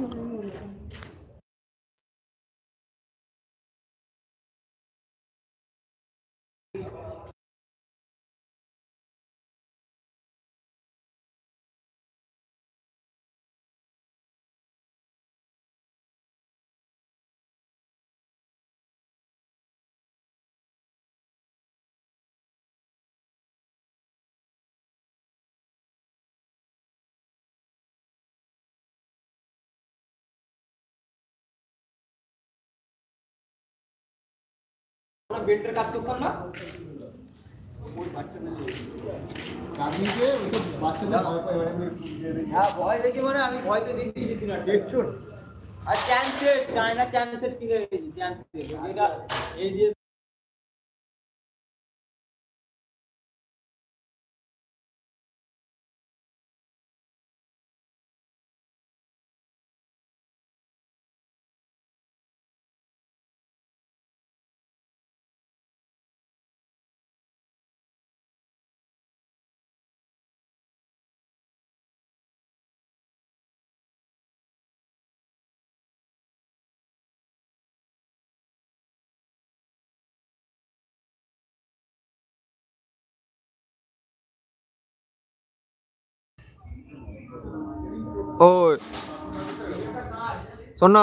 我还没有。বেডের কাজ করতাম না চাঁদনিকে ওইসব বাচ্চাদের ভয় পায় এবার এমনি দিয়ে দেখি। হ্যাঁ ভয় দেখি মানে আমি ভয় তো দিতেই যেতি না দেখছ? আর চ্যান্সেট চায়না চ্যান্সেট কিনে রেখেছি চ্যান্সেট এটা এই যে ওই শোন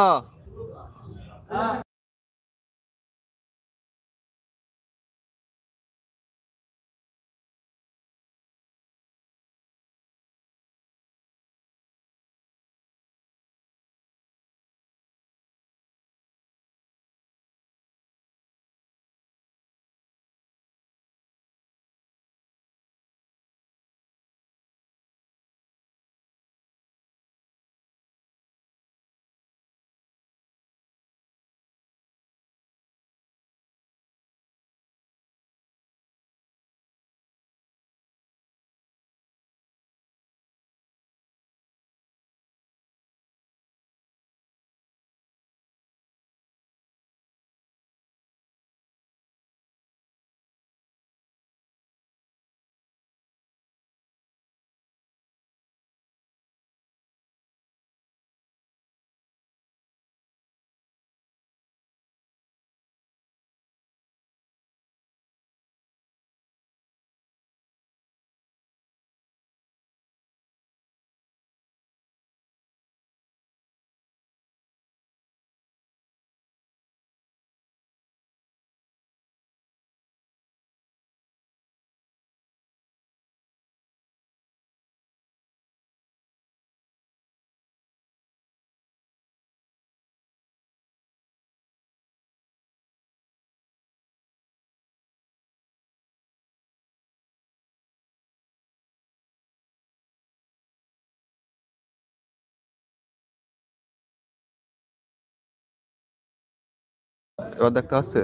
এবার দেখতে আসছে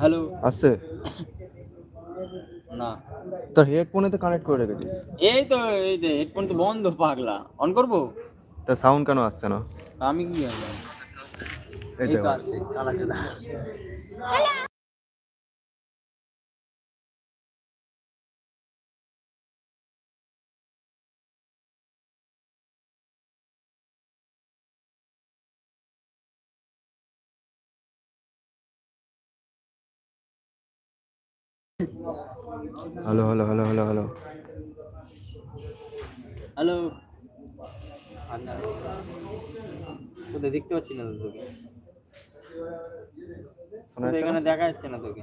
হ্যালো আসছে না। তোর হেডফোনে তো কানেক্ট করে রেখেছিস। এই তো এই যে হেডফোন তো বন্ধ পাগলা। অন করব? তা সাউন্ড কেন আসছে না? আমি কি জানি? এই তো তো এবার। আসছে hello hello hello hello hello. Hello. কোথায় দেখতে পাচ্ছি না তো তোকে এখানে? দেখা যাচ্ছে না তোকে।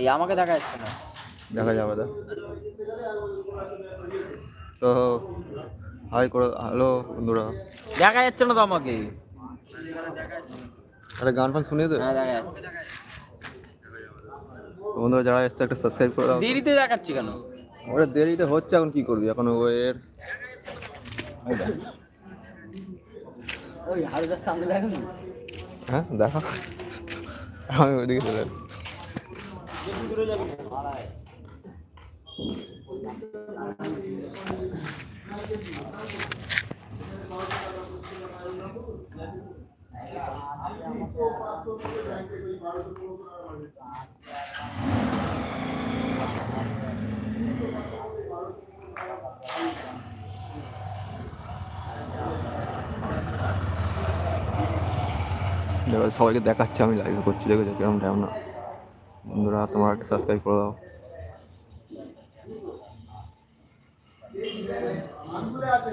এই আমাকে দেখা যাচ্ছে না। দেখা যাবে দা তো হাই করো। হ্যালো বন্ধুরা। দেখা যাচ্ছে না তো আমাকে। তাহলে গান ফান শুনিয়ে দে। হ্যাঁ দেখা যাচ্ছে। তো বন্ধুরা যারা এসছে একটা সাবস্ক্রাইব করে দাও। দেরিতে দেখাচ্ছি কেন? ওটা দেরিতে হচ্ছে এখন কি করবি? এখন ও এর ওই হারুদার সামনে দেখো হ্যাঁ দেখো। আমি ওদিকে চলে যাব সবাইকে দেখাচ্ছি, আমি লাইভ করছি, দেখেছ কেমন টাইম না? বন্ধুরা, তোমার একটা সাবস্ক্রাইব করে দাও। আছে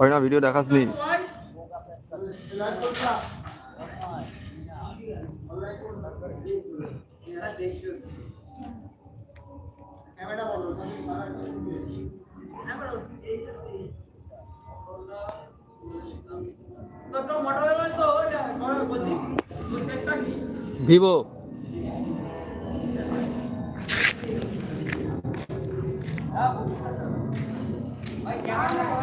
ওই না ভিডিও দেখাস নি ক্যামেরা বলো তো মোটর হয়ে তো হয়ে যাবে বলছি তোর সেটটা কি ভিভো ভাই Mày.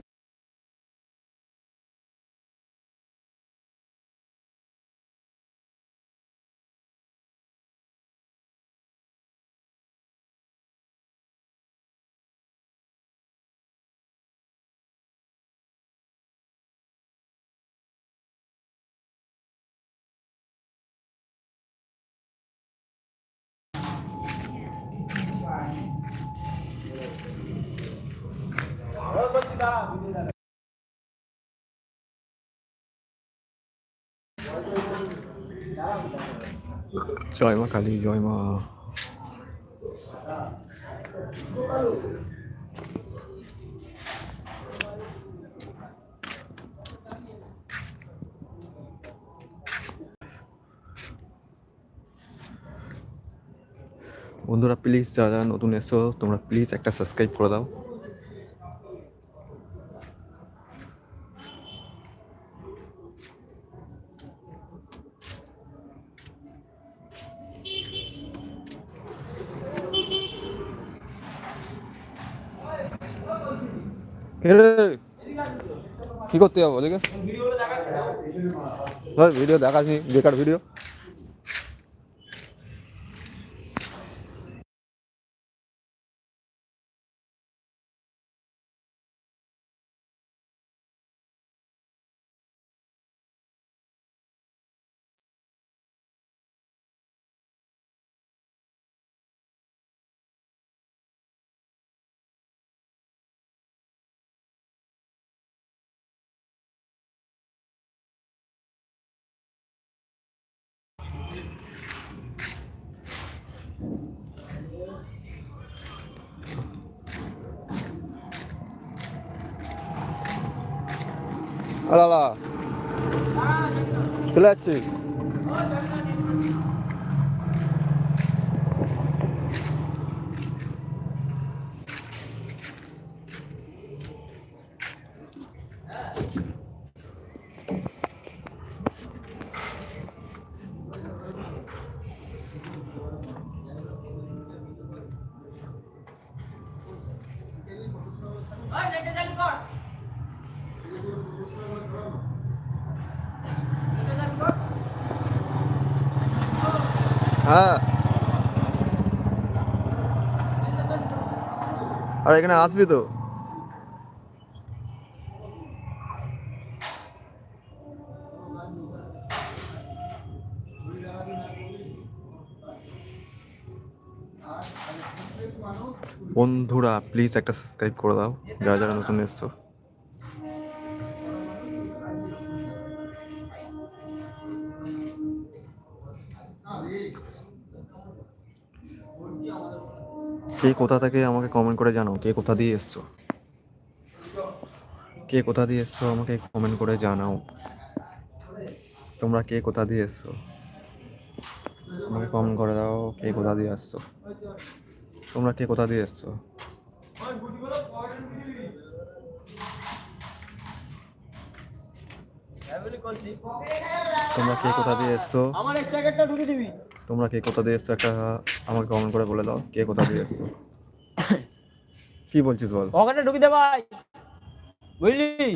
জয় মা কালী জয় মা বন্ধুরা প্লিজ যারা যারা নতুন এসো, তোমরা প্লিজ একটা সাবস্ক্রাইব করে দাও। কি করতে যাব ওদিকে? ভিডিও দেখাচ্ছি বেকার ভিডিও আলালা চলে যাচ্ছি ওই নেটে চালু কর নেটে চালু কর হ্যাঁ আর এখানে আসবি তো? বন্ধুরা প্লিজ একটা সাবস্ক্রাইব করে দাও। যারা যারা নতুন এসছো। কে কোথা থেকে আমাকে কমেন্ট করে জানো? কে কোথা দিয়ে এসছো? কে কোথা দিয়ে এসছো আমাকে কমেন্ট করে জানাও। তোমরা কে কোথা দিয়ে এসছো? আমাকে কমেন্ট করে দাও কে কোথা দিয়ে আসছো। তোমরা কে কোথা দিয়ে এসছো? তোমরা কে কোথা দিয়ে এসছো? আমার এক প্যাকেটটা ঢুকে দিবি। তোমরা কে কোথা দিয়ে এসছো? একটা আমাকে কমেন্ট করে বলে দাও কে কোথা দিয়ে এসছো? কি বলছিস বল? পকেটে ঢুকি দে ভাই। বুঝলি?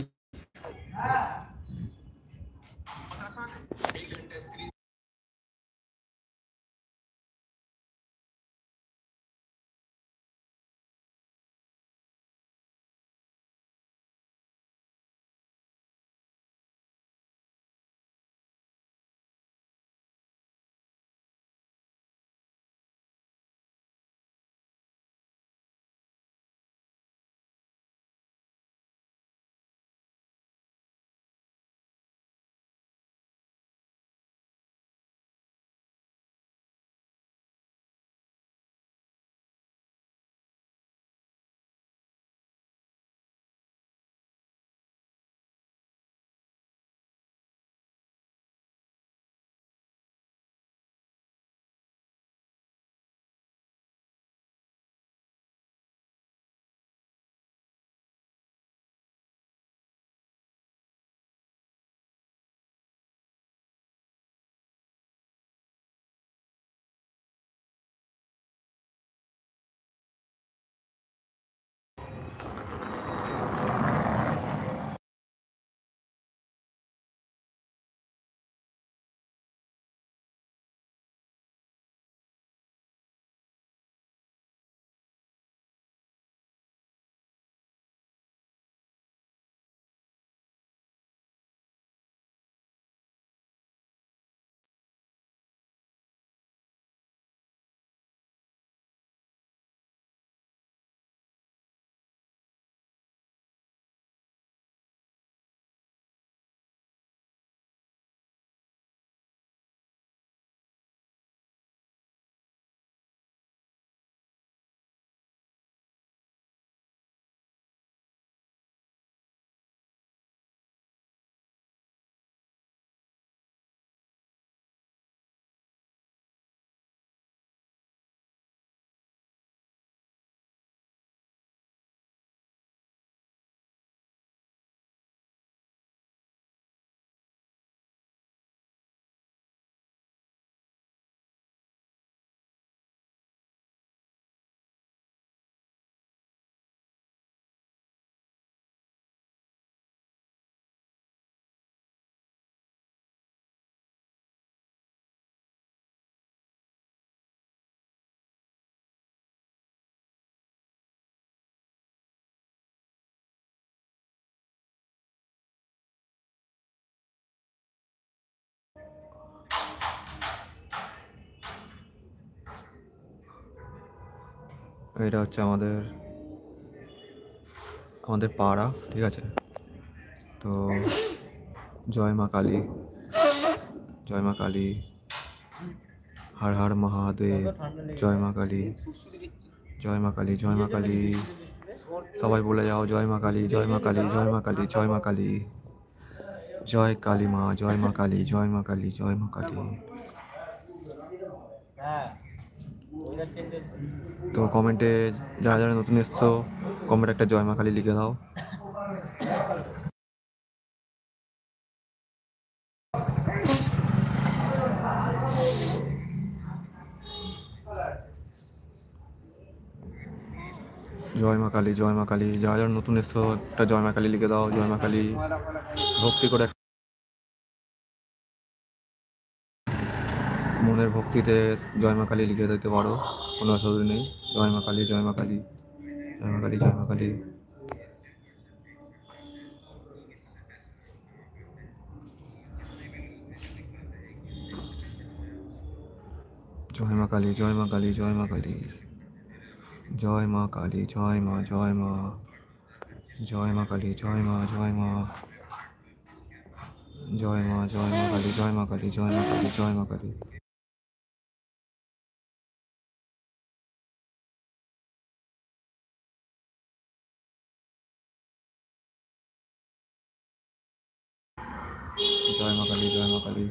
এটা হচ্ছে আমাদের আমাদের পাড়া ঠিক আছে তো জয় মা কালী জয় মা কালী হর হর মহাদেব জয় মা কালী জয় মা কালী জয় মা কালী সবাই বলে যাও জয় মা কালী জয় মা কালী জয় মা কালী জয় মা কালী জয় কালী মা জয় মা কালী জয় মা কালী জয় মা কালী হ্যাঁ তো কমেন্টে যারা যারা নতুন এসছো কমেন্ট একটা জয় মা কালী লিখে দাও। জয় মা কালী, জয় মা কালী। যারা যারা নতুন এসছো, একটা জয় মা কালী লিখে দাও, জয় মা কালী। ভক্তি করে মনের ভক্তিতে জয় মা কালী লিখে দিতে পারো। কোনো অসুবিধা নেই জয় মা কালী জয় মা কালী জয় মা কালী জয় মা কালী জয় মা কালী জয় মা কালী জয় মা কালী জয় মা কালী জয় মা জয় মা জয় মা কালী জয় মা জয় মা জয় মা জয় মা কালী জয় মা কালী জয় মা কালী জয় মা কালী জয় মা কালী জয় মা কালী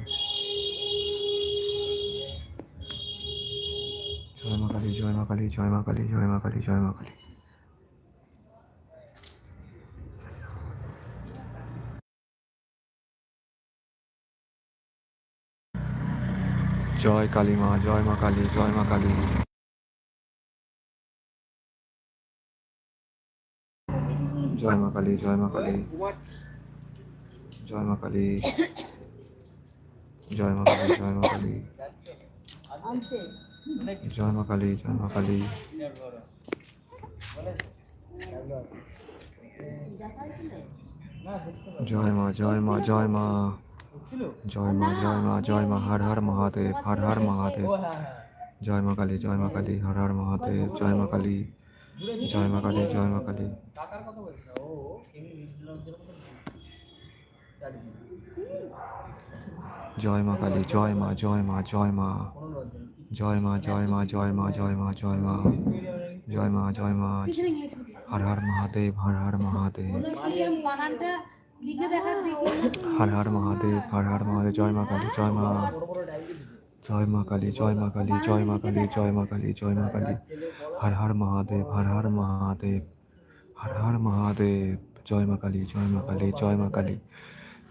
জয় মা কালী জয় মা কালী জয় মা কালী জয় মা কালী জয় মা কালী জয় কালী মা জয় মা কালী জয় মা কালী জয় মা কালী জয় মা কালী জয় মা কালী জয় মা কালী জয় মা কালী জয় মা কালী জয় মা কালী জয় মা জয় মা জয় মা জয় মা জয় মা জয় মা হর হর মহাদেব হর হর মহাদেব জয় মা কালী জয় মা কালী হর হর মহাদেব জয় মা কালী জয় মা কালী জয় মা কালী জয় মা কালী জয় মা জয় মা জয় মা জয় মা জয় মা জয় মা জয় মা জয় মা জয় মা জয় মা হর হর মহাদেব হর হর মহাদেব হর হর মহাদেব হর হর মহাদেব জয় মা কালী জয় মা জয় মা কালী জয় মা কালী জয় মা কালী জয় মা কালী জয় মা কালী হর হর মহাদেব হর হর মহাদেব হর হর মহাদেব জয় মা কালী জয় মা কালী জয় মা কালী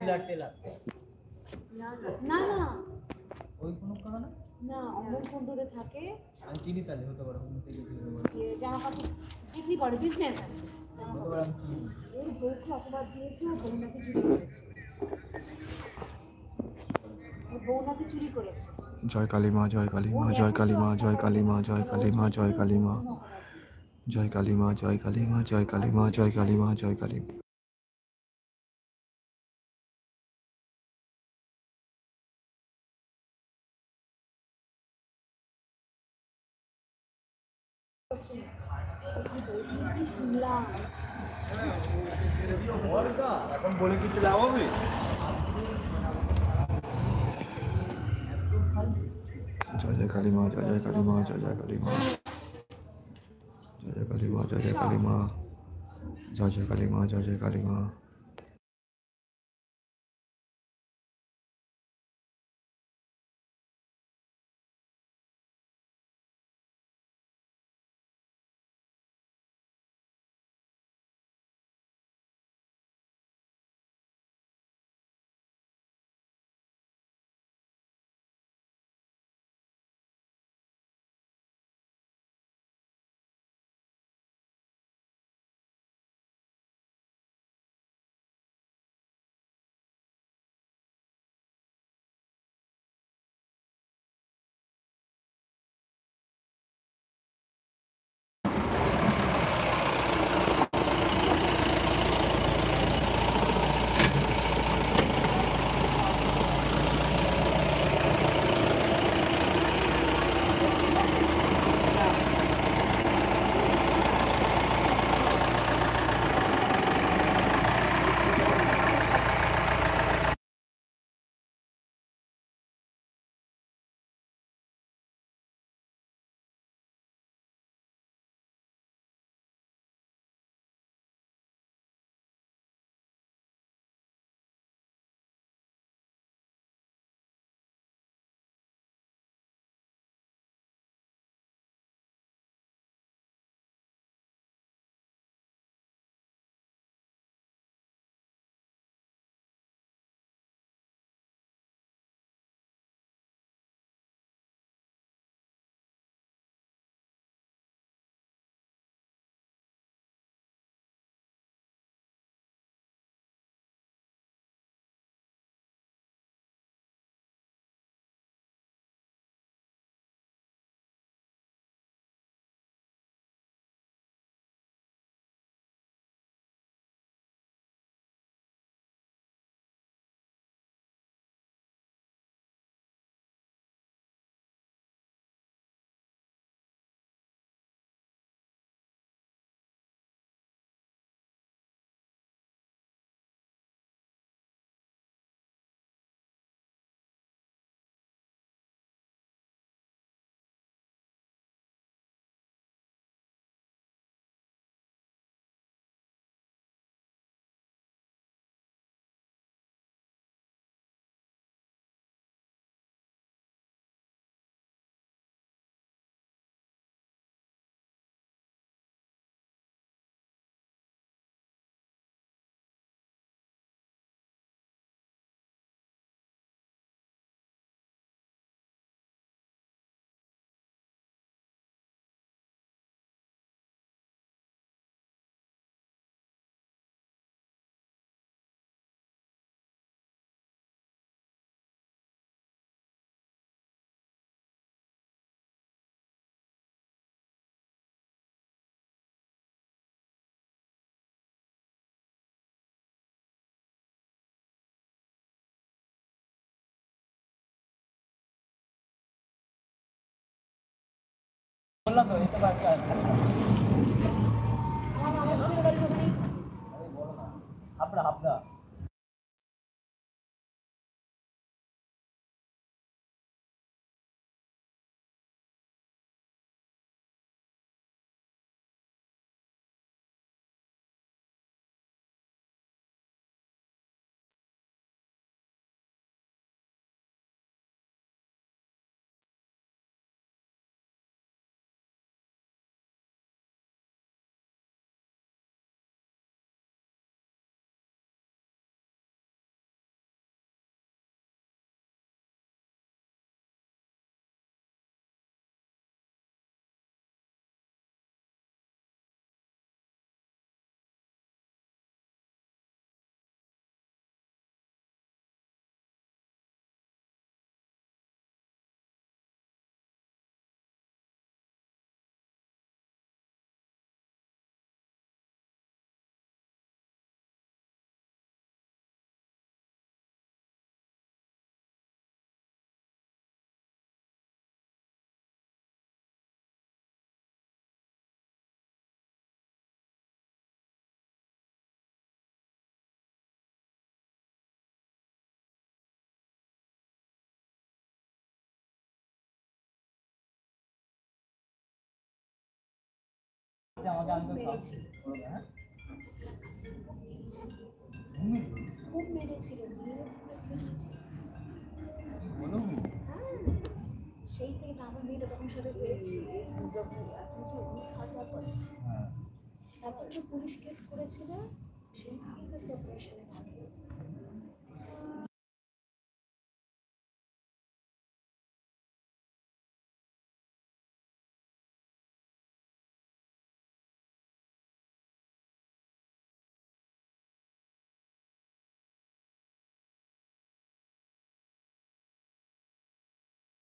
না না ওই কোনো কারণে না অমর কুণ্ডুরে থাকে আমি চিনি তাহলে হতে পারে অন্য থেকে জামা কাপড় বিক্রি করে বিজনেস আছে না। ওর বউকে অপবাদ দিয়েছে ও বউ নাকি চুরি করেছে বউ নাকি চুরি করেছে জয় কালী মা জয় কালী মা জয় কালী মা জয় কালী মা জয় কালী মা জয় কালী মা জয় কালী মা জয় কালী মা জয় কালী মা জয় কালী মা জয় কালী শুনলাম এখন বলে কিছু লাভ হবে জয় জয় কালী মা জয় জয় কালী মা জয় জয় কালী মা জয় জয় কালী মা জয় জয় কালী মা জয় জয় কালী মা জয় জয় কালী মা না তো মেরেছিল। খুব মেরেছিল হ্যাঁ, সেই থেকে আমার মেয়েটা তখন পেয়েছি তো তারপর যে পুলিশ কেস করেছিল সেই থেকে সেপারেশনে থাকে।